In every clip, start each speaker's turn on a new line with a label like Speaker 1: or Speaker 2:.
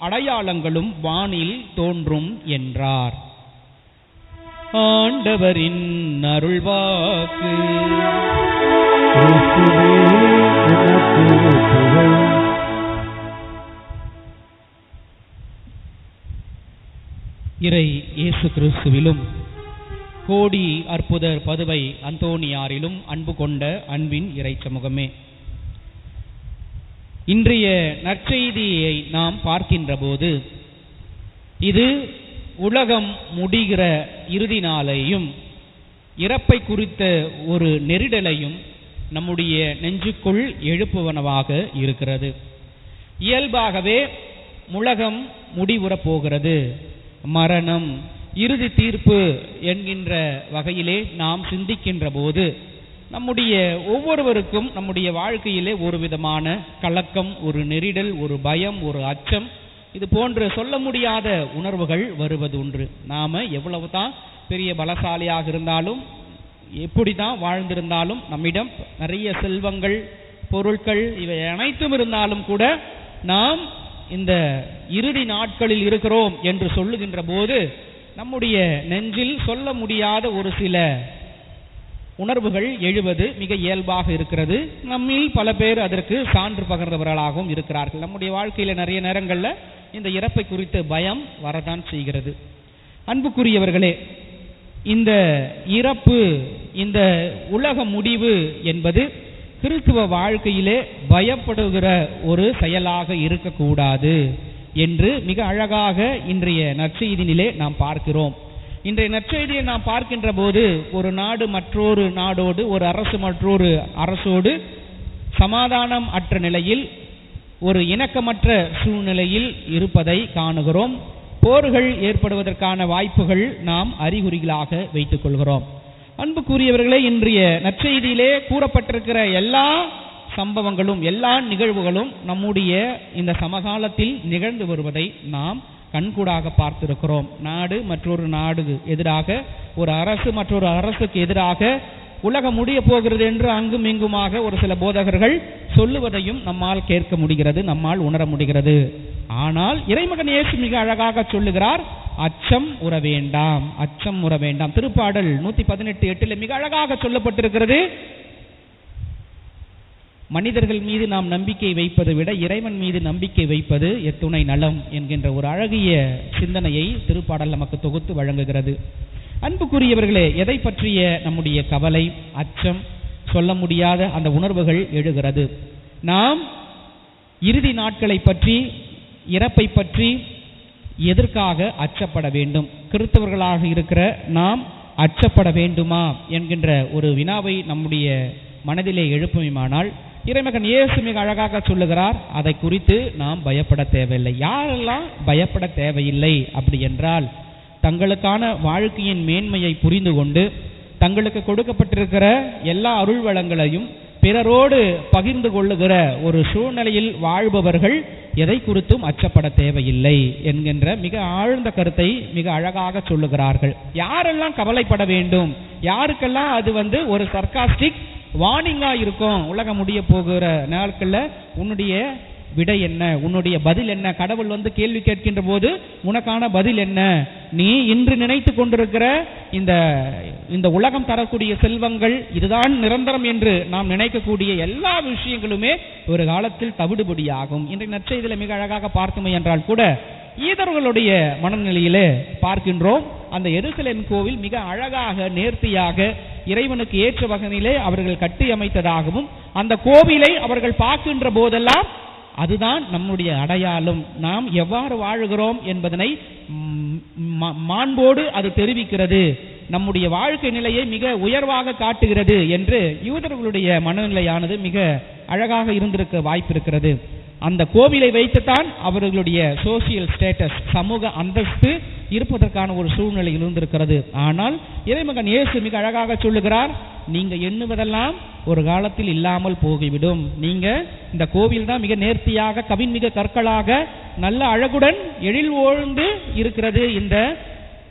Speaker 1: அடையாளங்களும் வானில் தோன்றும் என்றார். ஆண்டவரின் அருள்வாக்கு. இறை இயேசு கிறிஸ்துவிலும் கோடி அற்புதர் பதுவை அந்தோணியாரிலும் அன்பு கொண்ட அன்பின் இறை சமூகமே இன்றைய நற்செய்தியை நாம் பார்க்கின்ற போது இது உலகம் முடிகிற இறுதி நாளையும் இறப்பை குறித்த ஒரு நெருடலையும் நம்முடைய நெஞ்சுக்குள் எழுப்புவனவாக இருக்கிறது. இயல்பாகவே உலகம் முடிவுறப் போகிறது. மரணம் இறுதி தீர்ப்பு என்கின்ற வகையிலே நாம் சிந்திக்கின்ற போது நம்முடைய ஒவ்வொருவருக்கும் நம்முடைய வாழ்க்கையிலே ஒரு விதமான கலக்கம் ஒரு நெரிடல் ஒரு பயம் ஒரு அச்சம். இது போன்ற சொல்ல முடியாத உணர்வுகள் வருவது ஒன்று நாம் எவ்வளவு தான் பெரிய பலசாலியாக இருந்தாலும் எப்படி தான் வாழ்ந்திருந்தாலும் நம்மிடம் நிறைய செல்வங்கள் பொருட்கள் இவை அனைத்தும் இருந்தாலும் கூட நாம் இந்த இறுதி நாட்களில் இருக்கிறோம் என்று சொல்லுகின்ற போது நம்முடைய நெஞ்சில் சொல்ல முடியாத ஒரு சில உணர்வுகள் எழுவது மிக இயல்பாக இருக்கிறது. நம்மில் பல பேர் அதற்கு சான்று பகர்ந்தவர்களாகவும் இருக்கிறார்கள். நம்முடைய வாழ்க்கையில நிறைய நேரங்களில் இந்த இறப்பை குறித்த பயம் வரதான் செய்கிறது. அன்புக்குரியவர்களே இந்த இறப்பு இந்த உலக முடிவு என்பது கிறிஸ்துவ வாழ்க்கையிலே பயப்படுகிற ஒரு செயலாக இருக்கக்கூடாது என்று மிக அழகாக இன்றைய நற்செய்தினிலே நாம் பார்க்கிறோம். இன்றைய நற்செய்தியை நாம் பார்க்கின்ற போது ஒரு நாடு மற்றொரு நாடோடு ஒரு அரசு மற்றொரு அரசோடு சமாதானம் அற்ற நிலையில் ஒரு இணக்கமற்ற சூழ்நிலையில் இருப்பதை காணுகிறோம். போர்கள் ஏற்படுவதற்கான வாய்ப்புகள் நாம் அறிகுறிகளாக வைத்துக் கொள்கிறோம். அன்புக்குரியவர்களே இன்றைய நற்செய்தியிலே கூறப்பட்டிருக்கிற எல்லா சம்பவங்களும் எல்லா நிகழ்வுகளும் நம்முடைய இந்த சமகாலத்தில் நிகழ்ந்து வருவதை நாம் கண்கூடாக பார்த்திருக்கிறோம். நாடு மற்றொரு நாடு எதிராக ஒரு அரசு மற்றொரு அரசுக்கு எதிராக உலகம் முடிய போகிறது என்று அங்கும் இங்குமாக ஒரு சில போதகர்கள் சொல்லுவதையும் நம்மால் கேட்க முடிகிறது நம்மால் உணர முடிகிறது. ஆனால் இறைமகன் இயேசு மிக அழகாக சொல்லுகிறார் அச்சம் உற வேண்டாம் அச்சம் உற வேண்டாம். திருப்பாடல் நூத்தி பதினெட்டு எட்டுல மிக அழகாக சொல்லப்பட்டிருக்கிறது மனிதர்கள் மீது நாம் நம்பிக்கை வைப்பதை விட இறைவன் மீது நம்பிக்கை வைப்பது எத்துணை நலம் என்கின்ற ஒரு அழகிய சிந்தனையை திருப்பாடல் நமக்கு தொகுத்து வழங்குகிறது. அன்புக்குரியவர்களே எதை பற்றிய நம்முடைய கவலை அச்சம் சொல்ல முடியாத அந்த உணர்வுகள் எழுகிறது. நாம் இறுதி நாட்களை பற்றி இறப்பை பற்றி எதற்காக அச்சப்பட வேண்டும்? கிறிஸ்தவர்களாக இருக்கிற நாம் அச்சப்பட வேண்டுமா? என்கின்ற ஒரு வினாவை நம்முடைய மனதிலே எழுப்புமானால் இறைமகன் இயேசு மிக அழகாக சொல்லுகிறார் அதை குறித்து நாம் பயப்பட தேவையில்லை. யாரெல்லாம் பயப்பட தேவையில்லை அப்படி என்றால் தங்களுக்கான வாழ்க்கையின் மேன்மையை புரிந்து கொண்டு தங்களுக்கு கொடுக்கப்பட்டிருக்கிற எல்லா அருள் வளங்களையும் பிறரோடு பகிர்ந்து கொள்ளுகிற ஒரு சூழ்நிலையில் வாழ்பவர்கள் எதை குறித்தும் அச்சப்பட தேவையில்லை என்கின்ற மிக ஆழ்ந்த கருத்தை மிக அழகாக சொல்லுகிறார்கள். யாரெல்லாம் கவலைப்பட வேண்டும்? யாருக்கெல்லாம் அது வந்து ஒரு சர்க்காஸ்டிக் வார்னிங்கா இருக்கும். உலகம் முடிய போகிற நாட்களில் உன்னுடைய விடை என்ன? உன்னுடைய பதில் என்ன? கடவுள் வந்து கேள்வி கேட்கின்ற போது உனக்கான பதில் என்ன? நீ இன்று நினைத்து கொண்டிருக்கிற இந்த இந்த உலகம் தரக்கூடிய செல்வங்கள் இதுதான் நிரந்தரம் என்று நாம் நினைக்கக்கூடிய எல்லா விஷயங்களுமே ஒரு காலத்தில் தவிடுபடியாகும். இன்றைய நற்செய்தியில் மிக அழகாக பார்த்துமை என்றால் கூட ஈதர்களுடைய மனநிலையிலே பார்க்கின்றோம். அந்த எருசலேம் கோவில் மிக அழகாக நேர்த்தியாக இறைவனுக்கு ஏற்ற வகையிலே அவர்கள் கட்டி அமைத்ததாகவும் அந்த கோவிலை அவர்கள் பார்க்கின்ற போதெல்லாம் அதுதான் நம்முடைய அடையாளம். நாம் எவ்வாறு வாழுகிறோம் என்பதனை மா- மாண்போடு அது தெரிவிக்கிறது. நம்முடைய வாழ்க்கை நிலையை மிக உயர்வாக காட்டுகிறது என்று யூதர்களுடைய மனநிலையானது மிக அழகாக இருந்திருக்க வாய்ப்பு இருக்கிறது அந்த கோவிலை வைத்துத்தான் அவர்களுடைய சோசியல் ஸ்டேட்டஸ் சமூக அந்தஸ்து இருப்பதற்கான ஒரு சூழ்நிலை இருந்திருக்கிறது. ஆனால் இறைமகன் இயேசு மிக அழகாக சொல்லுகிறார் நீங்க எண்ணுவதெல்லாம் ஒரு காலத்தில் இல்லாமல் போகிவிடும். நீங்க இந்த கோவில் தான் மிக நேர்த்தியாக கவின்மிக கற்களாக நல்ல அழகுடன் எழில் ஓழ்ந்து இருக்கிறது இந்த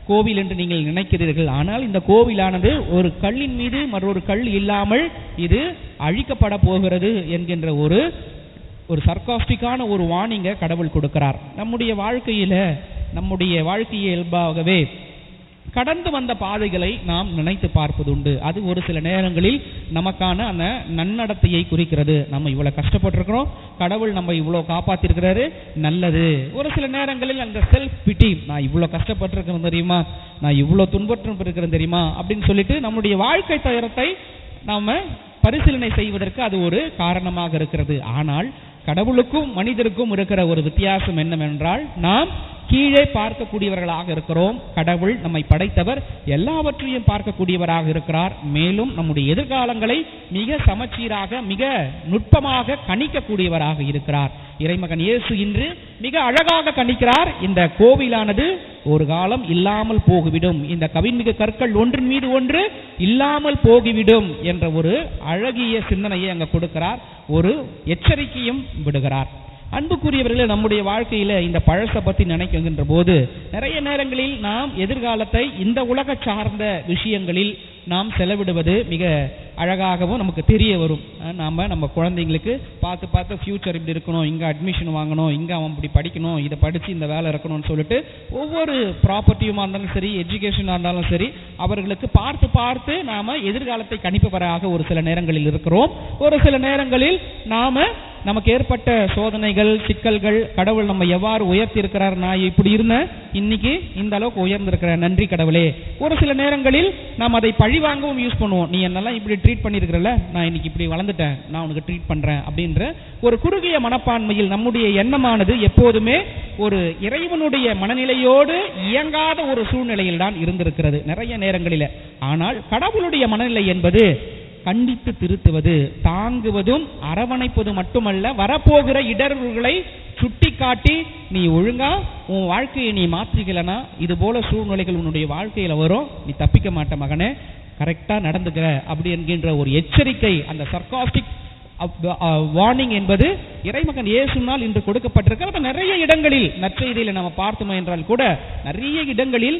Speaker 1: கோவில் என்று நீங்கள் நினைக்கிறீர்கள். ஆனால் இந்த கோவிலானது ஒரு கல்லின் மீது மற்றொரு கல் இல்லாமல் இது அழிக்கப்பட போகிறது என்கின்ற ஒரு ஒரு சர்க்காஸ்டிக்கான ஒரு வார்னிங்கை கடவுள் கொடுக்கிறார். நம்முடைய வாழ்க்கையில நம்முடைய வாழ்க்கை இயல்பாகவே கடந்து வந்த பாதைகளை நாம் நினைத்து பார்ப்பதுண்டு. அது ஒரு சில நேரங்களில் நமக்கான அந்த நன்னடத்தையை குறிக்கிறது. நம்ம இவ்வளவு கஷ்டப்பட்டிருக்கிறோம். கடவுள் நம்ம இவ்வளோ காப்பாத்திருக்கிறாரு. நல்லது. ஒரு சில நேரங்களில் அந்த செல்ஃப் பிட்டி நான் இவ்வளோ கஷ்டப்பட்டிருக்கிறேன் தெரியுமா? நான் இவ்வளோ துன்பற்றம் இருக்கிறேன் தெரியுமா? அப்படின்னு சொல்லிட்டு நம்முடைய வாழ்க்கை தரத்தை நாம் பரிசீலனை செய்வதற்கு அது ஒரு காரணமாக இருக்கிறது. ஆனால் கடவுளுக்கும் மனிதருக்கும் இருக்கிற ஒரு வித்தியாசம் என்னவென்றால் நாம் கீழே பார்க்கக்கூடியவர்களாக இருக்கிறோம். கடவுள் நம்மை படைத்தவர் எல்லாவற்றையும் பார்க்கக்கூடியவராக இருக்கிறார். மேலும் நம்முடைய எதிர்காலங்களை மிக சமச்சீராக மிக நுட்பமாக கணிக்கக்கூடியவராக இருக்கிறார். இறைமகன் இயேசு இன்று மிக அழகாக கணிக்கிறார். இந்த கோவிலானது ஒரு காலம் இல்லாமல் போகிவிடும். இந்த கவின்மிகு கற்கள் ஒன்றின் மீது ஒன்று இல்லாமல் போகிவிடும் என்ற ஒரு அழகிய சிந்தனையை அங்க கொடுக்கிறார். ஒரு எச்சரிக்கையும் விடுகிறார். அன்புக்குரியவர்களே நம்முடைய வாழ்க்கையில இந்த பழசை பத்தி நினைக்கின்ற போது நிறைய நேரங்களில் நாம் எதிர்காலத்தை இந்த உலக சார்ந்த விஷயங்களில் நாம் செலவிடுவது மிக அழகாகவும் நமக்கு தெரிய வரும். நாம் நம்ம குழந்தைங்களுக்கு பார்த்து பார்த்து ஃப்யூச்சர் இப்படி இருக்கணும் இங்கே அட்மிஷன் வாங்கணும் இங்கே அவன் இப்படி படிக்கணும் இதை படித்து இந்த வேலை இருக்கணும்னு சொல்லிட்டு ஒவ்வொரு ப்ராப்பர்ட்டியுமா இருந்தாலும் சரி எஜுகேஷனாக இருந்தாலும் சரி அவர்களுக்கு பார்த்து பார்த்து நாம் எதிர்காலத்தை கணிப்பவராக ஒரு சில நேரங்களில் இருக்கிறோம். ஒரு சில நேரங்களில் நாம் நமக்கு ஏற்பட்ட சோதனைகள் சிக்கல்கள் கடவுள் நம்ம எவ்வாறு உயர்த்தி இருக்கிறார் நான் இப்படி இருந்தேன் இன்னைக்கு இந்த அளவுக்கு உயர்ந்திருக்கிறேன். நன்றி கடவுளே. ஒரு சில நேரங்களில் நாம் அதை பழி வாங்கவும் யூஸ் பண்ணுவோம். நீ என்னெல்லாம் இப்படி ட்ரீட் பண்ணியிருக்கிறல நான் இன்னைக்கு இப்படி வளர்ந்துட்டேன். நான் உனக்கு ட்ரீட் பண்றேன் அப்படின்ற ஒரு குறுகிய மனப்பான்மையில் நம்முடைய எண்ணமானது எப்போதுமே ஒரு இறைவனுடைய மனநிலையோடு இயங்காத ஒரு சூழ்நிலையில் தான் இருந்திருக்கிறது. நிறைய நேரங்களில். ஆனால் கடவுளுடைய மனநிலை என்பது கண்டித்து திருத்துவது தாங்குவதும் அரவணைப்பது மட்டுமல்ல வரப்போகிற இடர்வுகளை சுட்டிக்காட்டி நீ ஒழுங்கா உன் வாழ்க்கையை நீ மாற்றிக்கலனா இது போல சூழ்நிலைகள் உன்னுடைய வாழ்க்கையில வரும். நீ தப்பிக்க மாட்ட மகனே. கரெக்டா நடந்துக்கிற. அப்படி என்கின்ற ஒரு எச்சரிக்கை அந்த சர்காஸ்டிக் வார்னிங் என்பது இறைமகன் இயேசுனால் இன்று கொடுக்கப்பட்டிருக்க அப்ப நிறைய இடங்களில் நற்செய்தியில நம்ம பார்த்தோம் என்றால் கூட நிறைய இடங்களில்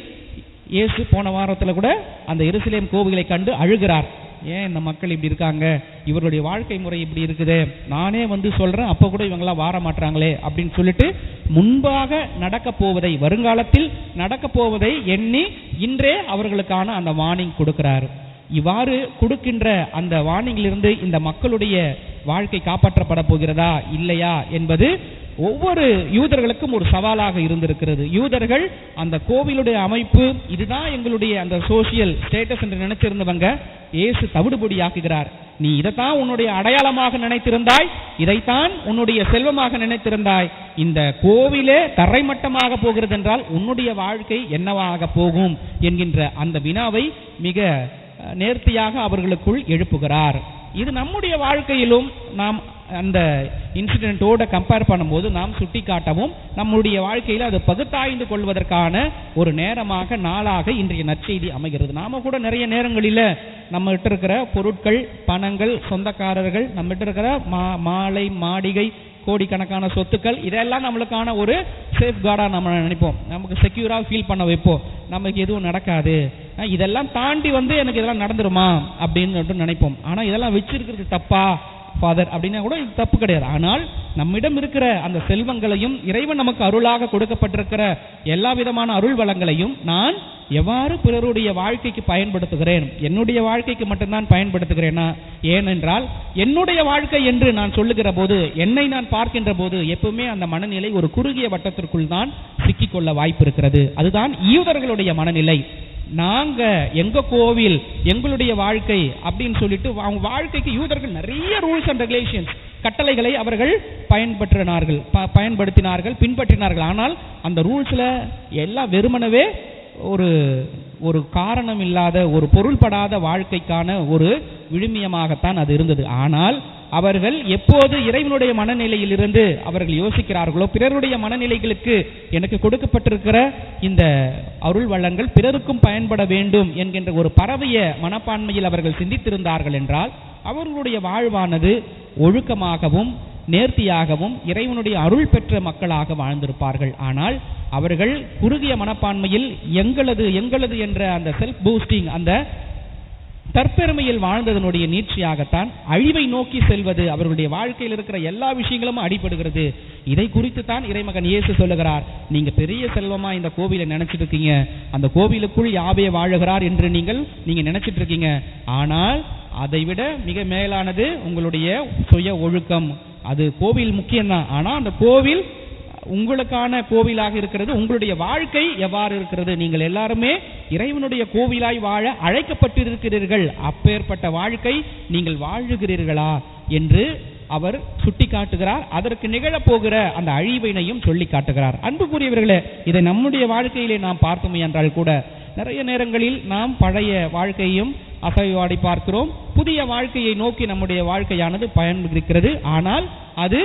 Speaker 1: இயேசு போன வாரத்தில் கூட அந்த எருசலேம் கோவிலை கண்டு அழுகிறார். ஏன் இந்த மக்கள் இப்படி இருக்காங்க? இவர்களுடைய வாழ்க்கை முறை இப்படி இருக்குது. நானே வந்து சொல்றேன் அப்ப கூட இவங்கெல்லாம் வார மாட்டாங்களே அப்படின்னு சொல்லிட்டு முன்பாக நடக்க போவதை வருங்காலத்தில் நடக்க போவதை எண்ணி இன்றே அவர்களுக்கான அந்த வார்னிங் கொடுக்கிறாரு. இவ்வாறு கொடுக்கின்ற அந்த வார்னிங்கிலிருந்து இந்த மக்களுடைய வாழ்க்கை காப்பாற்றப்பட போகிறதா? இல்லையா? என்பது ஒவ்வொரு யூதர்களுக்கும் ஒரு சவாலாக இருந்திருக்கிறது. யூதர்கள் அந்த கோவிலுடைய அமைப்பு இதுதான் எங்களுடைய அந்த சோசியல் ஸ்டேட்டஸ் என்று நினைச்சிருந்தவங்க ஏசு தவிடுபொடி ஆக்குகிறார் நீ இதைத்தான் உன்னுடைய அடையாளமாக நினைத்திருந்தாய் இதைத்தான் உன்னுடைய செல்வமாக நினைத்திருந்தாய். இந்த கோவிலே தரைமட்டமாக போகிறது என்றால் உன்னுடைய வாழ்க்கை என்னவாக போகும் என்கின்ற அந்த வினாவை மிக நேர்த்தியாக அவர்களுக்குள் எழுப்புகிறார். இது நம்முடைய வாழ்க்கையிலும் நாம் அந்த இன்சிடென்ட்டோட கம்பேர் பண்ணும்போது நாம் சுட்டிக்காட்டவும் நம்முடைய வாழ்க்கையில் அது பகுத்தாய்ந்து கொள்வதற்கான ஒரு நேரமாக நாளாக இன்றைய நற்செய்தி அமைகிறது. நாம கூட நிறைய நேரங்களில் நம்மகிட்ட இருக்கிற பொருட்கள் பணங்கள் சொந்தக்காரர்கள் நம்மகிட்ட இருக்கிற மா மாலை மாடிகை கோடிக்கணக்கான சொத்துக்கள் இதெல்லாம் நம்மளுக்கான ஒரு சேஃப் கார்டாக நம்ம நினைப்போம். நமக்கு செக்யூராக ஃபீல் பண்ண வைப்போம். நமக்கு எதுவும் நடக்காது. இதெல்லாம் தாண்டி வந்து எனக்கு இதெல்லாம் நடந்துருமா? அப்படின்னு நினைப்போம். ஆனால் இதெல்லாம் வச்சிருக்கிறது தப்பா? ஃபாதர் அப்படின்னா கூட இது தப்பு கிடையாது. ஆனால் நம்மிடம் இருக்கிற அந்த செல்வங்களையும் இறைவன் நமக்கு அருளாக கொடுக்கப்பட்டிருக்கிற எல்லா விதமான அருள் வளங்களையும் நான் எவ்வாறு பிறருடைய வாழ்க்கைக்கு பயன்படுத்துகிறேன்? என்னுடைய வாழ்க்கைக்கு மட்டும்தான் பயன்படுத்துகிறேனா? ஏனென்றால் என்னுடைய வாழ்க்கை என்று நான் சொல்லுகிற போது என்னை நான் பார்க்கின்ற போது எப்பவுமே அந்த மனநிலை ஒரு குறுகிய வட்டத்திற்குள் தான் சிக்கிக்கொள்ள வாய்ப்பு இருக்கிறது. அதுதான் யூதர்களுடைய மனநிலை. நாங்க எங்க கோவில் எங்களுடைய வாழ்க்கை அப்படின்னு சொல்லிட்டு அவங்க வாழ்க்கைக்கு யூதர்கள் நிறைய ரூல்ஸ் அண்ட் ரெகுலேஷன்ஸ் கட்டளைகளை அவர்கள் பயன்பற்றினார்கள் ப- பயன்படுத்தினார்கள் பின்பற்றினார்கள். ஆனால் அந்த ரூல்ஸ்ல எல்லாம் வெறுமனவே ஒரு ஒரு காரணம் இல்லாத ஒரு பொருள்படாத வாழ்க்கைக்கான ஒரு விழுமியமாகத்தான் அது இருந்தது. ஆனால் அவர்கள் எப்போது இறைவனுடைய மனநிலையிலிருந்து அவர்கள் யோசிக்கிறார்களோ பிறருடைய மனநிலைகளுக்கு எனக்கு கொடுக்கப்பட்டிருக்கிற இந்த அருள் வளங்கள் பிறருக்கும் பயன்பட வேண்டும் என்கின்ற ஒரு பரவிய மனப்பான்மையில் அவர்கள் சிந்தித்திருந்தார்கள் என்றால் அவர்களுடைய வாழ்வானது ஒழுக்கமாகவும் நேர்த்தியாகவும் இறைவனுடைய அருள் பெற்ற மக்களாக வாழ்ந்திருப்பார்கள். ஆனால் அவர்கள் குறுகிய மனப்பான்மையில் எங்களது எங்களது என்ற அந்த செல்ஃப் பூஸ்டிங் அந்த தற்பெருமையில் வாழ்ந்ததனுடைய நீட்சியாகத்தான் அழிவை நோக்கி செல்வது அவர்களுடைய வாழ்க்கையில் இருக்கிற எல்லா விஷயங்களும் அடிபடுகிறது. இதை குறித்து தான் இறைமகன் இயேசு சொல்லுகிறார். நீங்க பெரிய செல்வமா இந்த கோவிலை நினைச்சிட்டு இருக்கீங்க அந்த கோவிலுக்குள் யாவே வாழுகிறார் என்று நீங்கள் நீங்க நினைச்சிட்டு இருக்கீங்க ஆனால் அதைவிட மிக மேலானது உங்களுடைய சுய ஒழுக்கம். அது கோவில் முக்கியம்தான். ஆனா அந்த கோவில் உங்களுக்கான கோவிலாக இருக்கிறது உங்களுடைய வாழ்க்கை எவ்வாறு இருக்கிறது நீங்கள் எல்லாருமே இறைவனுடைய கோவிலாய் வாழ அழைக்கப்பட்டிருக்கிறீர்கள். அப்பேற்பட்ட வாழ்க்கை நீங்கள் வாழுகிறீர்களா என்று அவர் சுட்டி காட்டுகிறார் அதற்கு நிகழப்போகிற அந்த அழிவினையும் சொல்லி காட்டுகிறார். அன்புக்குரியவர்களே இதை நம்முடைய வாழ்க்கையிலே நாம் பார்த்தோமே என்றால் கூட நிறைய நேரங்களில் நாம் பழைய வாழ்க்கையும் அசைவாடி பார்க்கிறோம். புதிய வாழ்க்கையை நோக்கி நம்முடைய வாழ்க்கையானது பயன்படுகிறது ஆனால் அது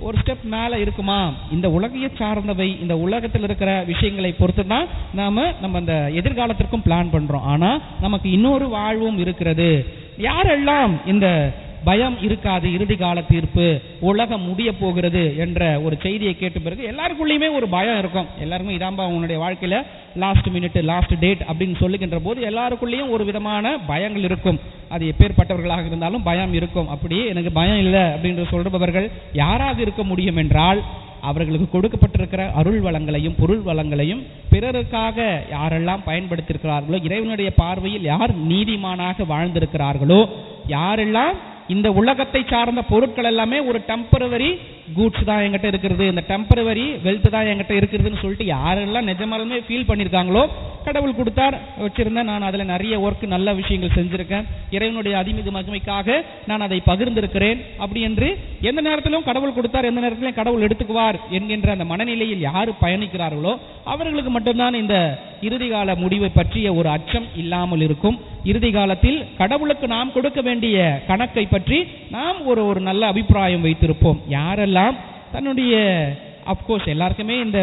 Speaker 1: ஒரு ஸ்டெப் மேலே இருக்குமா? இந்த உலகையை சார்ந்தவை இந்த உலகத்தில் இருக்கிற விஷயங்களை பொறுத்து தான் நாம் நம்ம அந்த எதிர்காலத்திற்கும் பிளான் பண்ணுறோம் ஆனால் நமக்கு இன்னொரு வாழ்வும் இருக்கிறது. யாரெல்லாம் இந்த பயம் இருக்காது இறுதி கால தீர்ப்பு உலகம் முடிய போகிறது என்ற ஒரு செய்தியை கேட்ட பிறகு எல்லாருக்குள்ளேயுமே ஒரு பயம் இருக்கும். எல்லாருமே இதாம்பா உன்னுடைய வாழ்க்கையில லாஸ்ட் மினிட் லாஸ்ட் டேட் அப்படின்னு சொல்லுகின்ற போது எல்லாருக்குள்ளேயும் ஒரு விதமான பயங்கள் இருக்கும். அது எப்பேற்பட்டவர்களாக இருந்தாலும் பயம் இருக்கும். அப்படி எனக்கு பயம் இல்லை அப்படின்னு சொல்பவர்கள் யாராக இருக்க முடியும் என்றால் அவர்களுக்கு கொடுக்கப்பட்டிருக்கிற அருள் வளங்களையும் பொருள் வளங்களையும் பிறருக்காக யாரெல்லாம் பயன்படுத்தியிருக்கிறார்களோ இறைவனுடைய பார்வையில் யார் நீதிமானாக வாழ்ந்திருக்கிறார்களோ யாரெல்லாம் இந்த உலகத்தை சார்ந்த பொருட்கள் எல்லாமே ஒரு டெம்பரவரி கூட்ஸ் தான் என்கிட்ட இருக்கிறது. இந்த டெம்பரவரி வெல்த் தான் என்கிட்ட இருக்கிறதுன்னு சொல்லிட்டு யாரெல்லாம் நிஜமாலுமே ஃபீல் பண்ணியிருக்காங்களோ கடவுள் கொடுத்தார் வச்சிருந்தேன். நான் அதில் நிறைய ஒர்க் நல்ல விஷயங்கள் செஞ்சுருக்கேன். இறைவனுடைய அதிமிகு மகிமைக்காக நான் அதை பகிர்ந்திருக்கிறேன். அப்படி என்று எந்த நேரத்திலும் கடவுள் கொடுத்தார் எந்த நேரத்திலும் கடவுள் எடுத்துக்குவார் என்கின்ற அந்த மனநிலையில் யார் பயணிக்கிறார்களோ அவர்களுக்கு மட்டும்தான் இந்த இறுதிகால முடிவை பற்றிய ஒரு அச்சம் இல்லாமல் இருக்கும். இறுதி காலத்தில் கடவுளுக்கு நாம் கொடுக்க வேண்டிய கணக்கை பற்றி பற்றி நாம் ஒரு ஒரு நல்ல அபிப்பிராயம் வைத்திருப்போம். யாரெல்லாம் தன்னுடைய அப்கோர்ஸ் எல்லாருக்குமே இந்த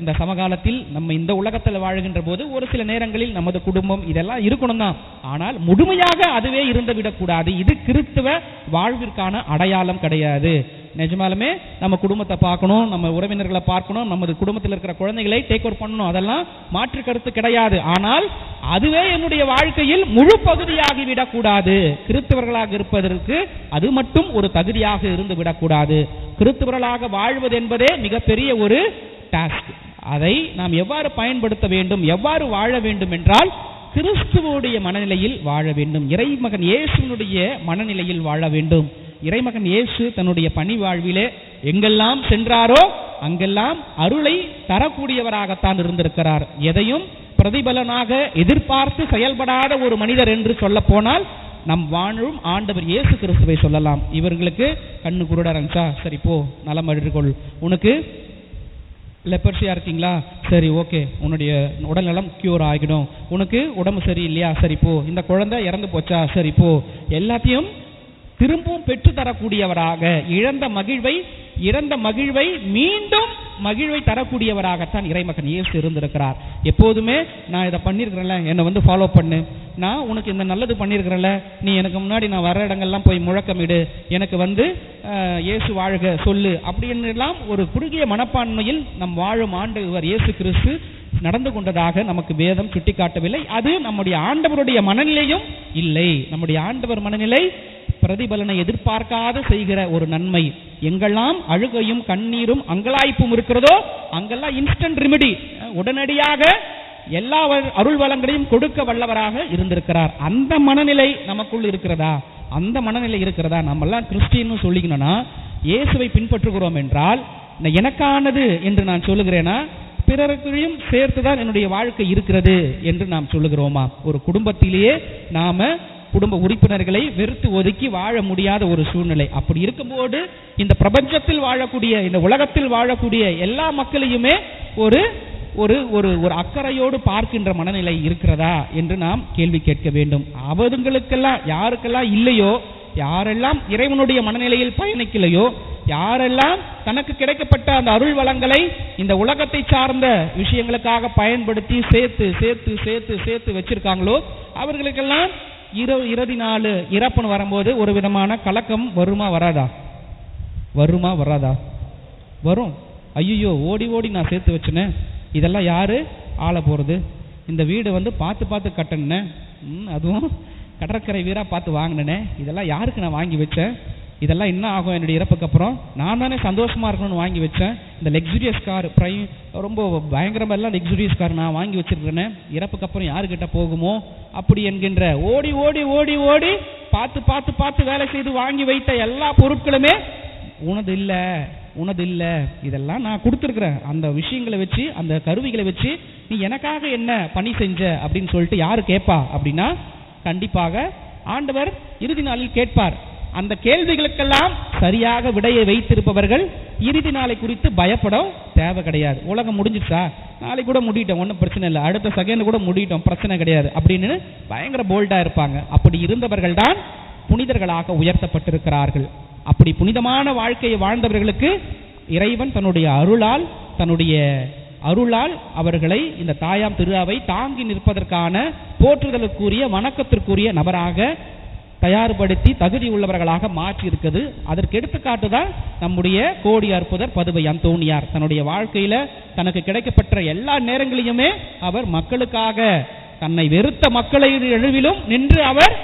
Speaker 1: இந்த சமகாலத்தில் நம்ம இந்த உலகத்தில் வாழ்கின்ற போது ஒரு சில நேரங்களில் நமது குடும்பம் இதெல்லாம் இருக்கணும் தான் ஆனால் முழுமையாக அதுவே இருந்து விடக்கூடாது. இது கிறிஸ்துவ வாழ்விற்கான அடையாளம் கிடையாது. நிஜமாலுமே நம்ம குடும்பத்தை பார்க்கணும் நம்ம உறவினர்களை பார்க்கணும் நமது குடும்பத்தில் இருக்கிற குழந்தைகளை டேக் ஓவர் பண்ணணும். அதெல்லாம் மாற்று கருத்து கிடையாது. ஆனால் அதுவே என்னுடைய வாழ்க்கையில் முழு பகுதியாகி விடக்கூடாது. கிறிஸ்தவர்களாக இருப்பதற்கு அது மட்டும் ஒரு தகுதியாக இருந்து விடக்கூடாது. கிறிஸ்துவர்களாக வாழ்வது என்பதே மிகப்பெரிய ஒரு டாஸ்க் அதை நாம் எவ்வாறு பயன்படுத்த வேண்டும் எவ்வாறு வாழ வேண்டும் என்றால் கிறிஸ்துவோடைய மனநிலையில் வாழ வேண்டும் இறைமகன் இயேசுனுடைய மனநிலையில் வாழ வேண்டும். இறைமகன் இயேசு தன்னுடைய பணி வாழ்விலே எங்கெல்லாம் சென்றாரோ அங்கெல்லாம் அருளை தரக்கூடியவராகத்தான் இருந்திருக்கிறார். எதையும் பிரதிபலனாக எதிர்பார்த்து செயல்படாத ஒரு மனிதர் என்று சொல்ல போனால் நம் வாழும் ஆண்டவர் இயேசு கிறிஸ்துவை சொல்லலாம். இவர்களுக்கு கண்ணு குருடா இருந்துச்சா? சரி போ நலம் அழுகொள் உனக்கு லெப்பர்சியாக இருக்கீங்களா? சரி ஓகே. உன்னுடைய உடல்நலம் க்யூர் ஆகிடும். உனக்கு உடம்பு சரியில்லையா? சரி போ. இந்த குழந்தை இறந்து போச்சா? சரி போ. எல்லாத்தையும் திரும்பவும் பெற்று தரக்கூடியவராக இழந்த மகிழ்வை இறந்த மகிழ்வை மீண்டும் மகிழ்வை தரக்கூடியவராகத்தான் இறைமகன் இயேசு இருந்திருக்கிறார். எப்போதுமே நான் இதை பண்ணியிருக்கிறேன்ல என்னை வந்து ஃபாலோ பண்ணு. நான் உனக்கு இந்த நல்லது பண்ணியிருக்கிறேன்ல நீ எனக்கு முன்னாடி நான் வர இடங்கள்லாம் போய் முழக்கமிடு. எனக்கு வந்து இயேசு வாழ்க சொல்லு. அப்படின்னுலாம் ஒரு குறுகிய மனப்பான்மையில் நம் வாழும் ஆண்டு இவர் இயேசு கிறிஸ்து நடந்து கொண்டதாக நமக்கு வேதம் சுட்டிக்காட்டவில்லை. அது நம்முடைய ஆண்டவருடைய மனநிலையும் இல்லை. நம்முடைய ஆண்டவர் மனநிலை பிரதிபலனை எதிர்பார்க்காத செய்கிற ஒரு நன்மை எங்கெல்லாம் அழுகையும் கண்ணீரும் அங்கலாய்ப்பும் இருக்கிறதோ அங்கெல்லாம் இன்ஸ்டன்ட் ரெமெடி உடனடியாக எல்லா வ- அருள் வளங்களையும் கொடுக்க வல்லவராக இருந்திருக்கிறார். அந்த மனநிலை நமக்குள் இருக்கிறதா? அந்த மனநிலை இருக்கிறதா? நம்மெல்லாம் கிறிஸ்டின்னு சொல்லிக்கணும்னா இயேசுவை பின்பற்றுகிறோம் என்றால் எனக்கானது என்று நான் சொல்லுகிறேனா? பிறருக்கையும் சேர்த்துதான் என்னுடைய வாழ்க்கை இருக்கிறது என்று நாம் சொல்லுகிறோமா? ஒரு குடும்பத்திலேயே நாம குடும்ப உறுப்பினர்களை வெறுத்து ஒதுக்கி வாழ முடியாத ஒரு சூழ்நிலை. அப்படி இருக்கும்போது இந்த பிரபஞ்சத்தில் வாழக்கூடிய இந்த உலகத்தில் வாழக்கூடிய எல்லா மக்களையுமே ஒரு ஒரு ஒரு ஒரு அக்கறையோடு பார்க்கின்ற மனநிலை இருக்கிறதா என்று நாம் கேள்வி கேட்க வேண்டும். அவதுங்களுக்கெல்லாம் யாருக்கெல்லாம் இல்லையோ யாரெல்லாம் இறைவனுடைய மனநிலையில் பயணிக்கலையோ யாரெல்லாம் தனக்கு கிடைக்கப்பட்ட அந்த அருள் வளங்களை இந்த உலகத்தை சார்ந்த விஷயங்களுக்காக பயன்படுத்தி சேர்த்து சேர்த்து சேர்த்து சேர்த்து வச்சிருக்காங்களோ அவர்களுக்கெல்லாம் இரு இறுதி நாள் இறப்புன்னு வரும்போது ஒரு விதமான கலக்கம் வருமா வராதா? வருமா வராதா? வரும். ஐயோ ஓடி ஓடி நான் சேர்த்து வச்சுனேன் இதெல்லாம் யார்? ஆள போகிறது இந்த வீடு வந்து பார்த்து பார்த்து கட்டணுனே. ம், அதுவும் கடற்கரை வீராக பார்த்து வாங்கினேனே. இதெல்லாம் யாருக்கு நான் வாங்கி வச்சேன்? இதெல்லாம் என்ன ஆகும்? என்னுடைய இறப்புக்கு அப்புறம் நான் தானே சந்தோஷமாக இருக்கணும்னு வாங்கி வச்சேன். இந்த லக்ஸுரியஸ் கார் ப்ரைம் ரொம்ப பயங்கரமாக எல்லாம் லக்ஸுரியஸ் கார் நான் வாங்கி வச்சிருக்கிறேனே. இறப்புக்கு அப்புறம் யாருக்கிட்ட போகுமோ? அப்படி என்கின்ற ஓடி ஓடி ஓடி ஓடி பார்த்து பார்த்து பார்த்து வேலை செய்து வாங்கி வைத்த எல்லா பொருட்களுமே உனது இல்லை உனது இல்லை. இதெல்லாம் நான் கொடுத்துருக்குறேன். அந்த விஷயங்களை வச்சு அந்த கருவிகளை வச்சு நீ எனக்காக என்ன பணி செஞ்ச அப்படின்னு சொல்லிட்டு யார் கேட்பா அப்படின்னா கண்டிப்பாக ஆண்டவர் இறுதி நாளில் கேட்பார். அந்த கேள்விகளுக்கெல்லாம் சரியாக விடையை வைத்திருப்பவர்கள் இறுதி நாளை குறித்து பயப்படம் தேவை கிடையாது. உலகம் முடிஞ்சிச்சா நாளைக்கு கூட முடிட்டோம் ஒன்றும் பிரச்சனை இல்லை. அடுத்த செகண்ட் கூட முடிட்டோம் பிரச்சனை கிடையாது. அப்படின்னு பயங்கர போல்டா இருப்பாங்க. அப்படி இருந்தவர்கள் தான் புனிதர்களாக உயர்த்தப்பட்டிருக்கிறார்கள். அப்படி புனிதமான வாழ்க்கையை வாழ்ந்தவர்களுக்கு இறைவன் தன்னுடைய அருளால் தன்னுடைய அருளால் அவர்களை இந்த தாயாம் திருவாவை தாங்கி நிற்பதற்கான போற்றுதலுக்குரிய வணக்கத்திற்குரிய நபராக தயார்படுத்தி தகுதி உள்ளவர்களாக மாற்றி இருக்குது அதற்கு எடுத்துக்காட்டு தான் நம்முடைய கோடி அற்புதர் பதுவை அந்தோணியார். தன்னுடைய வாழ்க்கையில தனக்கு கிடைக்கப்பட்ட எல்லா நேரங்களிலுமே அவர் மக்களுக்காக தன்னை வெறுத்த மக்களை எழுவிலும் நின்று அவர்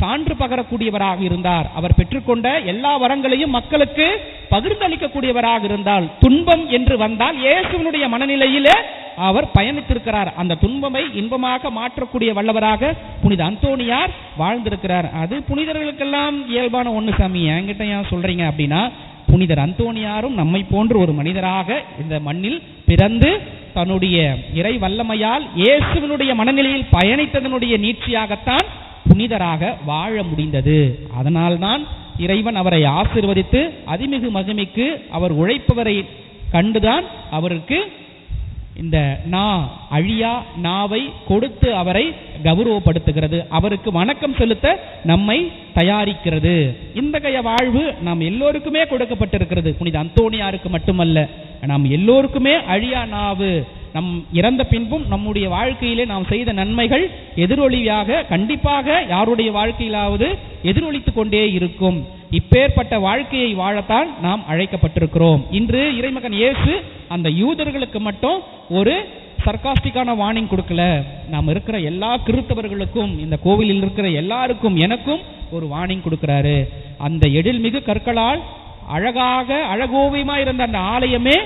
Speaker 1: சான்று பகரக்கூடியவராக இருந்தார். அவர் பெற்றுக்கொண்ட எல்லா வரங்களையும் மக்களுக்கு பகிர்ந்தளிக்கக்கூடியவராக இருந்தால் துன்பம் என்று வந்தால் இயேசுவினுடைய மனநிலையிலே அவர் பயணித்திருக்கிறார். அந்த துன்பமை இன்பமாக மாற்றக்கூடிய வல்லவராக புனித அந்தோணியார் வாழ்ந்திருக்கிறார். அது புனிதர்களுக்கெல்லாம் இயல்பான ஒண்ணு சாமி. என்கிட்ட ஏன் சொல்றீங்க அப்படின்னா புனிதர் அந்தோணியாரும் நம்மை போன்ற ஒரு மனிதராக இந்த மண்ணில் பிறந்து தன்னுடைய இறை வல்லமையால் இயேசுவனுடைய மனநிலையில் பயணித்ததனுடைய நீட்சியாகத்தான் புனிதராக வாழ முடிந்தது. அதனால்தான் இறைவன் அவரை ஆசிர்வதித்து அதிமிகு மகிமைக்கு அவர் உழைப்பவரை கண்டுதான் அவருக்கு இந்த நா அழியா நாவை கொடுத்து அவரை கௌரவப்படுத்துகிறது. அவருக்கு வணக்கம் செலுத்த நம்மை தயாரிக்கிறது. இந்த கைய வாழ்வு நாம் எல்லோருக்குமே கொடுக்கப்பட்டிருக்கிறது. புனித அந்தோணியாருக்கு மட்டுமல்ல நாம் எல்லோருக்குமே அழியா நாவு நம் இறந்த பின்பும் நம்முடைய வாழ்க்கையிலே நாம் செய்த நன்மைகள் எதிரொலியாக கண்டிப்பாக யாருடைய வாழ்க்கையிலாவது எதிரொலித்துக் கொண்டே இருக்கும். இப்பேற்பட்ட வாழ்க்கையை வாழத்தான் நாம் அழைக்கப்பட்டிருக்கிறோம். இன்று இறைமகன் இயேசு அந்த யூதர்களுக்கு மட்டும் ஒரு சர்காஸ்டிக்கான வார்னிங் கொடுக்கல. நாம் இருக்கிற எல்லா கிறித்தவர்களுக்கும் இந்த கோவிலில் இருக்கிற எல்லாருக்கும் எனக்கும் ஒரு வார்னிங் கொடுக்கிறாரு. அந்த எழில்மிகு கற்களால் அழகாக அழகோவியமா இருந்த அந்த ஆலயமே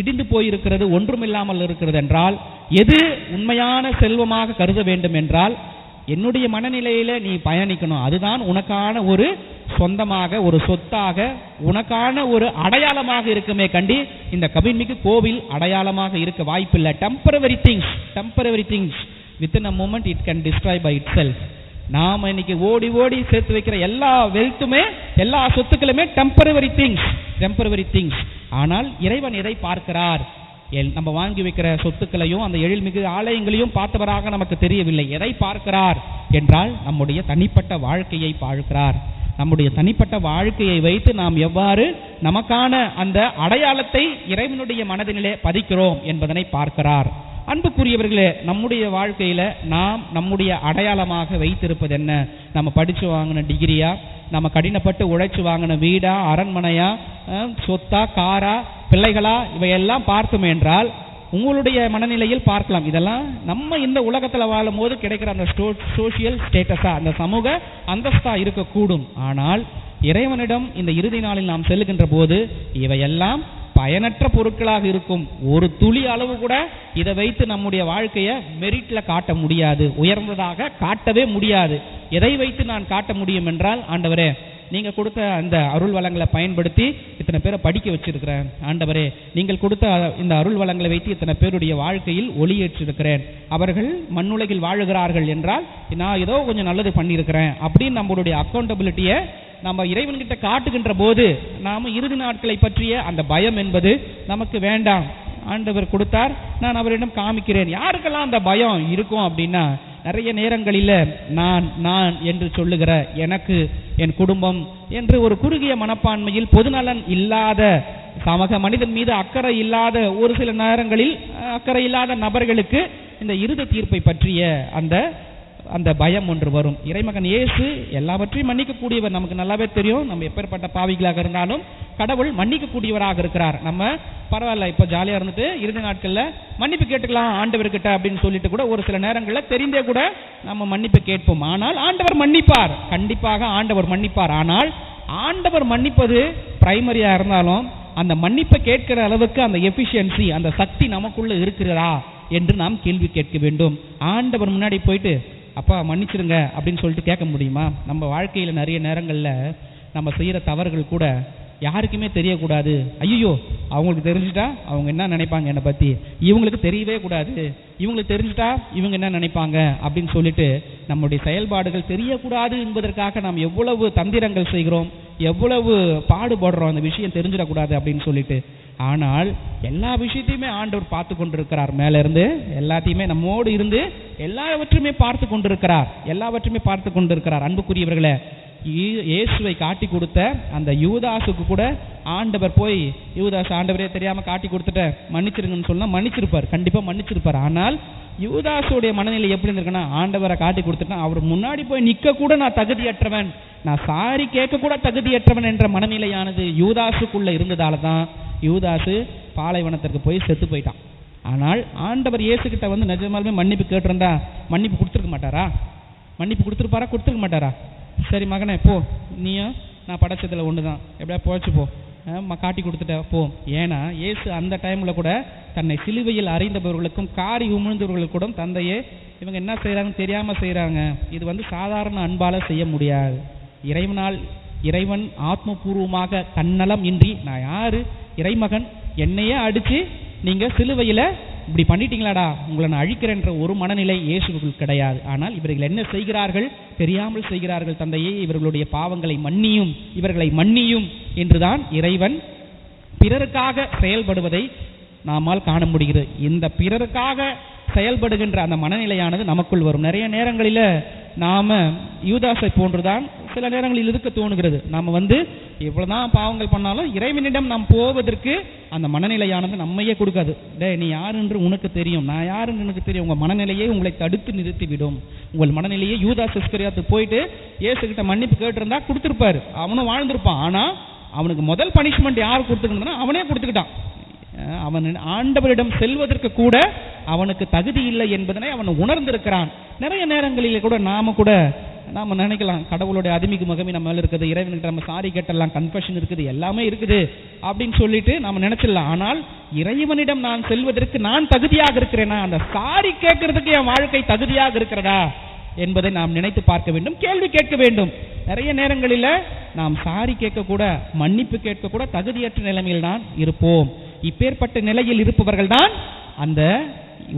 Speaker 1: இடிந்து போயிருக்கிறது ஒன்றுமில்லாமல் இருக்கிறது என்றால் எது உண்மையான செல்வமாக கருத வேண்டும் என்றால் என்னுடைய மனநிலையில நீ பயணிக்கணும். அதுதான் உனக்கான ஒரு சொந்தமாக ஒரு சொத்தாக உனக்கான ஒரு அடையாளமாக இருக்குமே கண்டி இந்த கபின்மிக்கு கோவில் அடையாளமாக இருக்க வாய்ப்பில்லை. Temporary things temporary things within a moment it can destroy by it self நாம இன்னைக்கு ஓடி ஓடி சேர்த்து வைக்கிற எல்லா வெல்த்துமே எல்லா சொத்துக்களுமே டெம்பரவரி திங்ஸ் டெம்பரவரி திங்ஸ் ஆனால் இறைவன் எதை பார்க்கிறார்? எல்- நம்ம வாங்கி வைக்கிற சொத்துக்களையும் அந்த எழில்மிகு ஆலயங்களையும் பார்த்தவராக நமக்கு தெரியவில்லை. எதை பார்க்கிறார் என்றால் நம்முடைய தனிப்பட்ட வாழ்க்கையை பார்க்கிறார். நம்முடைய தனிப்பட்ட வாழ்க்கையை வைத்து நாம் எவ்வாறு நமக்கான அந்த அடையாளத்தை இறைவனுடைய மனதினிலே பதிக்கிறோம் என்பதனை பார்க்கிறார். அன்புக்குரியவர்களே நம்முடைய வாழ்க்கையில் நாம் நம்முடைய அடையாளமாக வைத்திருப்பது என்ன? நம்ம படித்து வாங்கின டிகிரியா? நம்ம கடினப்பட்டு உழைச்சு வாங்கின வீடா? அரண்மனையா? சொத்தா? காரா? பிள்ளைகளா? இவையெல்லாம் பார்த்தோம் என்றால் உங்களுடைய மனநிலையில் பார்க்கலாம். இதெல்லாம் நம்ம இந்த உலகத்தில் வாழும் போது கிடைக்கிற அந்த சோசியல் ஸ்டேட்டஸா அந்த சமூக அந்தஸ்தா இருக்கக்கூடும். ஆனால் இறைவனிடம் இந்த இறுதி நாளில் நாம் செல்லுகின்ற போது இவையெல்லாம் பயனற்ற பொருட்களாக இருக்கும் ஒரு துளி அளவு கூட இதை வைத்து நம்முடைய வாழ்க்கையை மெரிட்ல காட்ட முடியாது. உயர்ந்ததாக காட்டவே முடியாது. எதை வைத்து நான் காட்ட முடியும் என்றால் ஆண்டவரே நீங்க கொடுத்த அந்த அருள் வளங்களை பயன்படுத்தி இத்தனை பேரை படிக்க வச்சிருக்கிறேன். ஆண்டவரே நீங்கள் கொடுத்த இந்த அருள் வளங்களை வைத்து இத்தனை பேருடைய வாழ்க்கையில் ஒளியேற்றிருக்கிறேன் அவர்கள் மண்ணுலகில் வாழுகிறார்கள் என்றால் நான் ஏதோ கொஞ்சம் நல்லது பண்ணியிருக்கிறேன் அப்படின்னு நம்மளுடைய அக்கௌண்டபிலிட்டியை நம்ம இறைவன்கிட்ட காட்டுகின்ற போது நாம் இறுதி நாட்களை பற்றிய அந்த பயம் என்பது நமக்கு வேண்டாம். ஆண்டவர் கொடுத்தார் நான் அவரிடம் காமிக்கிறேன். யாருக்கெல்லாம் அந்த பயம் இருக்கும் அப்படின்னா நிறைய நேரங்களில் நான் நான் என்று சொல்லுகிற எனக்கு என் குடும்பம் என்று ஒரு குறுகிய மனப்பான்மையில் பொதுநலன் இல்லாத சமக மனிதன் மீது அக்கறை இல்லாத ஒரு சில நேரங்களில் அக்கறை இல்லாத நபர்களுக்கு இந்த இறுதி தீர்ப்பை பற்றிய அந்த அந்த பயம் ஒன்று வரும். இறைமகன் இயேசு எல்லாவற்றையும் மன்னிக்கக்கூடியவர் நமக்கு நல்லாவே தெரியும். நம்ம எப்பேற்பட்ட பாவிகளாக இருந்தாலும் கடவுள் மன்னிக்கக்கூடியவராக இருக்கிறார். நம்ம பரவாயில்ல இப்போ ஜாலியாக இருந்துட்டு இறுதி நாட்களில் மன்னிப்பு கேட்டுக்கலாம் ஆண்டவர்கிட்ட அப்படின்னு சொல்லிட்டு கூட ஒரு சில நேரங்களில் தெரிந்தே கூட நம்ம மன்னிப்பு கேட்போம். ஆனால் ஆண்டவர் மன்னிப்பார். கண்டிப்பாக ஆண்டவர் மன்னிப்பார். ஆனால் ஆண்டவர் மன்னிப்பது பிரைமரியாக இருந்தாலும் அந்த மன்னிப்பை கேட்கிற அளவுக்கு அந்த எஃபிஷியன்சி அந்த சக்தி நமக்குள்ள இருக்கிறதா என்று நாம் கேள்வி கேட்க வேண்டும். ஆண்டவர் முன்னாடி போயிட்டு அப்பா மன்னிச்சிருங்க அப்படின்னு சொல்லிட்டு கேட்க முடியுமா? நம்ம வாழ்க்கையில் நிறைய நேரங்களில் நம்ம செய்கிற தவறுகள் கூட யாருக்குமே தெரியக்கூடாது. ஐயோ அவங்களுக்கு தெரிஞ்சுட்டா அவங்க என்ன நினைப்பாங்க என்னை பற்றி இவங்களுக்கு தெரியவே கூடாது. இவங்களுக்கு தெரிஞ்சுட்டா இவங்க என்ன நினைப்பாங்க அப்படின்னு சொல்லிட்டு நம்முடைய செயல்பாடுகள் தெரியக்கூடாது என்பதற்காக நாம் எவ்வளவு தந்திரங்கள் செய்கிறோம். எவ்வளவு பாடுபடுறோம் அந்த விஷயம் தெரிஞ்சிடக்கூடாது அப்படின்னு சொல்லிட்டு. ஆனால் எல்லா விஷயத்தையுமே ஆண்டவர் பார்த்து கொண்டிருக்கிறார். மேல இருந்து எல்லாத்தையுமே நம்மோடு இருந்து எல்லாவற்றுமே பார்த்து கொண்டிருக்கிறார். எல்லாவற்றையுமே பார்த்து கொண்டிருக்கிறார். அன்புக்குரியவர்களே இயேசுவை காட்டி கொடுத்த அந்த யூதாசுக்கு கூட ஆண்டவர் போய் யூதாஸ் ஆண்டவரே தெரியாம காட்டி கொடுத்துட்ட. மன்னிச்சிருங்கன்னு சொன்னால் மன்னிச்சிருப்பார். கண்டிப்பா மன்னிச்சிருப்பார். ஆனால் யூதாசுடைய மனநிலை எப்படி இருந்திருக்குன்னா ஆண்டவரை காட்டி கொடுத்துட்டா அவர் முன்னாடி போய் நிற்க கூட நான் தகுதியற்றவன். நான் சாரி கேட்க கூட தகுதியற்றவன் என்ற மனநிலையானது யூதாசுக்குள்ள இருந்ததால தான் யூதாசு பாலைவனத்திற்கு போய் செத்து போயிட்டான். ஆனால் ஆண்டவர் இயேசுகிட்ட வந்து நிஜமாலுமே மன்னிப்பு கேட்டிருந்தா மன்னிப்பு கொடுத்துருக்க மாட்டாரா? மன்னிப்பு கொடுத்துருப்பாரா? கொடுத்துருக்க மாட்டாரா? சரி மகனே போ. நீயும் நான் படைச்சதில் ஒன்று தான் எப்படியா போச்சு போ. காட்டி கொடுத்துட்ட போ. ஏன்னா இயேசு அந்த டைமில் கூட தன்னை சிலுவையில் அறிந்தவர்களுக்கும் காரி உமிழ்ந்தவர்களுக்கு கூட தந்தையே இவங்க என்ன செய்கிறாங்கன்னு தெரியாமல் செய்கிறாங்க இது வந்து சாதாரண அன்பால் செய்ய முடியாது. இறைவனால் இறைவன் ஆத்மபூர்வமாக தன்னலம் இன்றி நான் யார்? இறைமகன். என்னையே அடித்து நீங்கள் சிலுவையில் இப்படி பண்ணிட்டீங்களாடா? உங்களை நான் அழிக்கிறேன்ற ஒரு மனநிலை இயேசுக்குள் கிடையாது. ஆனால் இவர்கள் என்ன செய்கிறார்கள்? தெரியாமல் செய்கிறார்கள் தந்தையே. இவர்களுடைய பாவங்களை மன்னியும் இவர்களை மன்னியும் என்றுதான் இறைவன் பிறருக்காக செயல்படுவதை நாமால் காண முடிகிறது. இந்த பிறருக்காக செயல்படுகின்ற அந்த மனநிலையானது நமக்குள் வரும். நிறைய நேரங்களில் நாம் யூதாசை போன்றுதான் சில நேரங்களில் இருக்க தோணுகிறது. நாம் வந்து எவ்வளவுதான் பாவங்கள் பண்ணாலும் இறைவனிடம் நாம் போவதற்கு அந்த மனநிலையானது நம்மையே கொடுக்காது. டே நீ யார் என்று உனக்கு தெரியும். நான் யார் என்று எனக்கு தெரியும். உங்கள் மனநிலையே உங்களை தடுத்து நிறுத்திவிடும் உங்கள் மனநிலையே யூதா சிஸ்கரியாத்து போயிட்டு ஏசுகிட்ட மன்னிப்பு கேட்டிருந்தா கொடுத்துருப்பாரு. அவனும் வாழ்ந்திருப்பான். ஆனா அவனுக்கு முதல் பனிஷ்மெண்ட் யார் கொடுத்துக்கணும்னா அவனே கொடுத்துக்கிட்டான். அவன் ஆண்டவரிடம் செல்வதற்கு கூட அவனுக்கு தகுதி இல்லை என்பதனை அவன் உணர்ந்திருக்கிறான். நிறைய நேரங்களிலே கூட நாம கூட நாம நினைக்கலாம் கடவுளுடைய அதிமிகு மகமி நம்ம மேல இருக்குது இறைவனுக்கு நம்ம சாரி கேட்டலாம் கன்ஃபஷன் இருக்குது எல்லாமே இருக்குது அப்படின்னு சொல்லிட்டு நாம நினைச்சிடலாம். ஆனால் இறைவனிடம் நான் செல்வதற்கு நான் தகுதியாக இருக்கிறேனா? அந்த சாரி கேட்கறதுக்கு என் வாழ்க்கை தகுதியாக இருக்கிறதா? என்பதை நாம் நினைத்து பார்க்க வேண்டும் கேள்வி கேட்க வேண்டும். நிறைய நேரங்களில் நாம் சாரி கேட்க கூட மன்னிப்பு கேட்க கூட தகுதியற்ற நிலைமையில் தான் இருப்போம். இப்பேற்பட்ட நிலையில் இருப்பவர்கள் தான் அந்த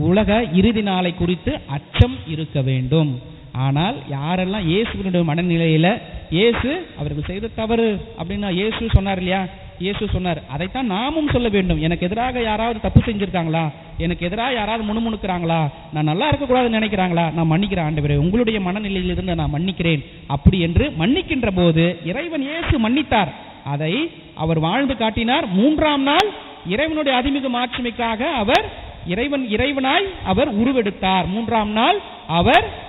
Speaker 1: உலக இறுதி நாளை குறித்து அச்சம் இருக்க வேண்டும். ஆனால் யாரெல்லாம் இயேசுவினுடைய மனநிலையில இயேசு அவர்கள் செய்த தவறு அப்படின்னா இயேசு சொன்னார் இல்லையா? இயேசு சொன்னார். அதைத்தான் நாமும் சொல்ல வேண்டும். எனக்கு எதிராக யாராவது தப்பு செஞ்சிருக்காங்களா? எனக்கு எதிராக யாராவது முணுமுணுக்கிறாங்களா? நான் நல்லா இருக்கக்கூடாதுன்னு நினைக்கிறாங்களா? நான் மன்னிக்கிறேன் ஆண்டவரே. உங்களுடைய மனநிலையிலிருந்து நான் மன்னிக்கிறேன். அப்படி என்று மன்னிக்கின்ற போது இறைவன் இயேசு மன்னித்தார். அதை அவர் வாழ்ந்து காட்டினார். மூன்றாம் நாள் இறைவனுடைய அதிமுக மாட்சிமைக்காக அவர் இறைவன் இறைவனாய் அவர் உருவெடுத்தார். மூன்றாம் நாள் அவர்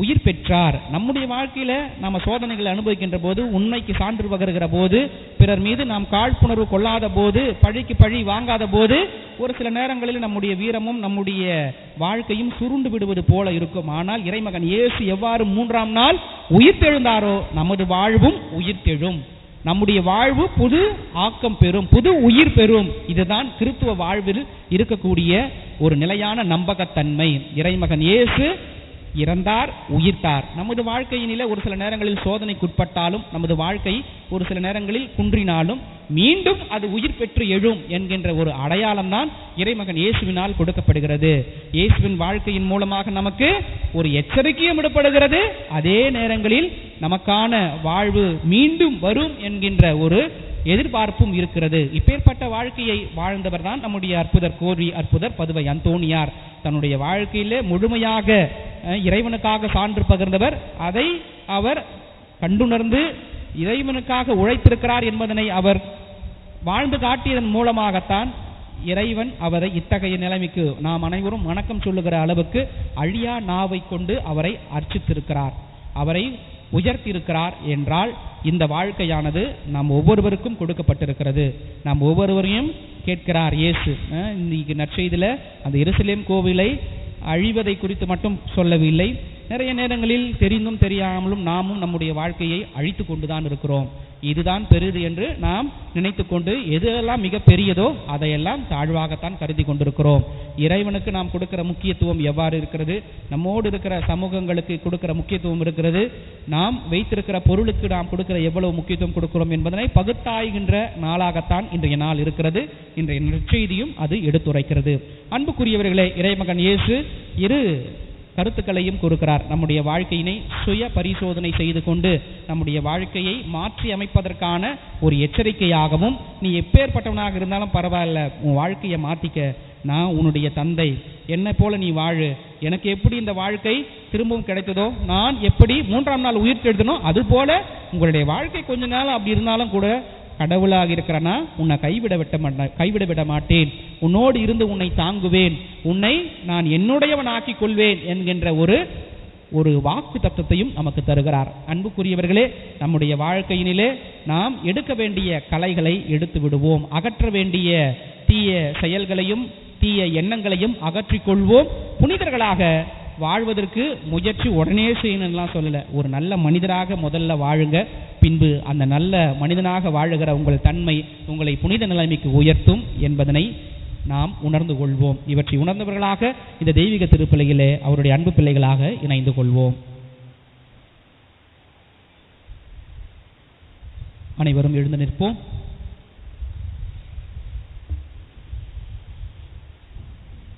Speaker 1: உயிர் பெற்றார். நம்முடைய வாழ்க்கையில நாம சோதனைகளை அனுபவிக்கின்ற போது உண்மைக்கு சான்று பகருகிற போது பிறர் மீது நாம் காழ்ப்புணர்வு கொள்ளாத போது பழிக்கு பழி வாங்காத போது ஒரு சில நேரங்களில் நம்முடைய வீரமும் நம்முடைய வாழ்க்கையும் சுருண்டு விடுவது போல இருக்கும். ஆனால் இறைமகன் இயேசு எவ்வாறு மூன்றாம் நாள் உயிர்த்தெழுந்தாரோ நமது வாழ்வும் உயிர்த்தெழும் நம்முடைய வாழ்வு புது ஆக்கம் பெறும் புது உயிர் பெறும். இதுதான் கிறித்துவ வாழ்வில் இருக்கக்கூடிய ஒரு நிலையான நம்பகத்தன்மை. இறைமகன் இயேசு இறந்தார் உயிர்த்தார். நமது வாழ்க்கையினில ஒரு சில நேரங்களில் சோதனைக்குட்பட்டாலும் நமது வாழ்க்கை ஒரு சில நேரங்களில் குன்றினாலும் மீண்டும் அது உயிர் பெற்று எழும் என்கின்ற ஒரு அடையாளம் தான் இறைமகன் இயேசுவினால் கொடுக்கப்படுகிறது. இயேசுவின் வாழ்க்கையின் மூலமாக நமக்கு ஒரு எச்சரிக்கையும் விடப்படுகிறது. அதே நேரங்களில் நமக்கான வாழ்வு மீண்டும் வரும் என்கின்ற ஒரு எதிர்பார்ப்பும் இருக்கிறது. இப்பேற்பட்ட வாழ்க்கையை வாழ்ந்தவர் தான் நம்முடைய அற்புதர் கோரி அற்புதர் பதுவை அந்தோணியார். தன்னுடைய வாழ்க்கையிலே முழுமையாக அஹ், இறைவனுக்காக சான்று பகிர்ந்தவர். அதை அவர் கண்டுணர்ந்து இறைவனுக்காக உழைத்திருக்கிறார் என்பதனை அவர் வாழ்ந்து காட்டியதன் மூலமாகத்தான் இறைவன் அவரை இத்தகைய நிலைமைக்கு நாம் அனைவரும் வணக்கம் சொல்லுகிற அளவுக்கு அழியா நாவை கொண்டு அவரை அர்ச்சித்திருக்கிறார். அவரை உயர்த்தியிருக்கிறார் என்றால் இந்த வாழ்க்கையானது நாம் ஒவ்வொருவருக்கும் கொடுக்கப்பட்டிருக்கிறது. நாம் ஒவ்வொருவரையும் கேட்கிறார் இயேசு. அஹ் இன்னைக்கு நற்செய்தியில் அந்த எருசலேம் கோவிலை அழிவதை குறித்து மட்டும் சொல்லவில்லை. நிறைய நேரங்களில் தெரிந்தும் தெரியாமலும் நாமும் நம்முடைய வாழ்க்கையை அழித்து கொண்டுதான் இருக்கிறோம். இதுதான் பெரிது என்று நாம் நினைத்து கொண்டு எதெல்லாம் மிக பெரியதோ அதையெல்லாம் தாழ்வாகத்தான் கருதி கொண்டிருக்கிறோம். இறைவனுக்கு நாம் கொடுக்கிற முக்கியத்துவம் எவ்வாறு இருக்கிறது? நம்மோடு இருக்கிற சமூகங்களுக்கு கொடுக்கிற முக்கியத்துவம் இருக்கிறது? நாம் வைத்திருக்கிற பொருளுக்கு நாம் கொடுக்கிற எவ்வளவு முக்கியத்துவம் கொடுக்கிறோம் என்பதனை பகுத்தாய்கின்ற நாளாகத்தான் இன்றைய நாள் இருக்கிறது. இன்றைய நற்செய்தியும் அது எடுத்துரைக்கிறது. அன்புக்குரியவர்களே இறைமகன் இயேசு இரு கருத்துக்களையும் கொடுக்கிறார் நம்முடைய வாழ்க்கையினை சுய பரிசோதனை செய்து கொண்டு நம்முடைய வாழ்க்கையை மாற்றி அமைப்பதற்கான ஒரு எச்சரிக்கையாகவும் நீ எப்பேற்பட்டவனாக இருந்தாலும் பரவாயில்ல உன் வாழ்க்கையை மாற்றிக்க நான் உன்னுடைய தந்தை. என்னை போல நீ வாழு. எனக்கு எப்படி இந்த வாழ்க்கை திரும்பவும் கிடைத்ததோ நான் எப்படி மூன்றாம் நாள் உயிர் கெடுத்தனோ அது போல உங்களுடைய வாழ்க்கை கொஞ்ச நாள் அப்படி இருந்தாலும் கூட கடவுளாக இருக்கிறனா? உன்னை கைவிட விட்ட மாட்டேன் கைவிட விட மாட்டேன். உன்னோடு இருந்து உன்னை தாங்குவேன். உன்னை நான் என்னுடையவன் ஆக்கிக் கொள்வேன் என்கின்ற ஒரு ஒரு வாக்கு தத்துவத்தையும் நமக்கு தருகிறார். அன்புக்குரியவர்களே நம்முடைய வாழ்க்கையினிலே நாம் எடுக்க வேண்டிய கலைகளை எடுத்து விடுவோம். அகற்ற வேண்டிய தீய செயல்களையும் தீய எண்ணங்களையும் அகற்றிக்கொள்வோம் புனிதர்களாக வாழ்வதற்கு முயற்சி உடனே செய்யணும்லாம் சொல்லலை. ஒரு நல்ல மனிதராக முதல்ல வாழுங்க. பின்பு அந்த நல்ல மனிதனாக வாழுகிற உங்கள் தன்மை உங்களை புனித நிலைமைக்கு உயர்த்தும் என்பதனை நாம் உணர்ந்து கொள்வோம். இவற்றை உணர்ந்தவர்களாக இந்த தெய்வீக திருப்பிள்ளையிலே அவருடைய அன்பு பிள்ளைகளாக இணைந்து கொள்வோம். அனைவரும் எழுந்து நிற்போம்.